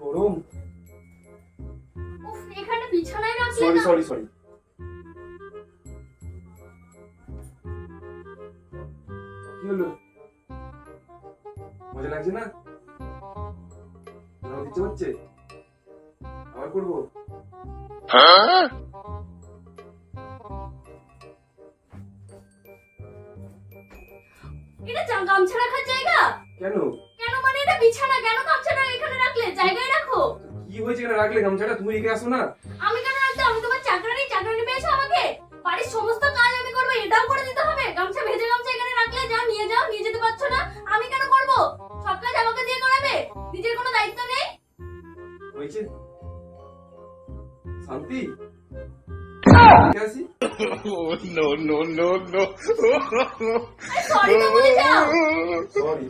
গরম উফ এখানে বিছানায় রাখলে সরি সরি সরি কি হলো? মজা লাগছে না? নাও দিতে হচ্ছে? আবার করব? এটা গামছা রাখার জায়গা? কেন? কেন মানে এটা বিছানা কেন গামছাটা কি হয়েছে এখানে রাখলে গামছাটা? তুমি রেখে আসো না। আমি কেন রাখতে আমি তোমার চাকরানি চাকরানি পেয়েছ আমাকে? বাড়ির সমস্ত কাজ আমি করব এটাও করে দিতে হবে? গামছা ভেজে গামছা এখানে রাখলে যাও নিয়ে যাও নিয়ে যেতে পারছ না? আমি কেন করব? সব কাজ আমাকে দিয়ে করাবে? নিজের কোনো দায়িত্ব নেই? হয়েছে। শান্তি? রেখে আসি। Oh, no, no, no, no. Sorry তো বলে যাও। সরি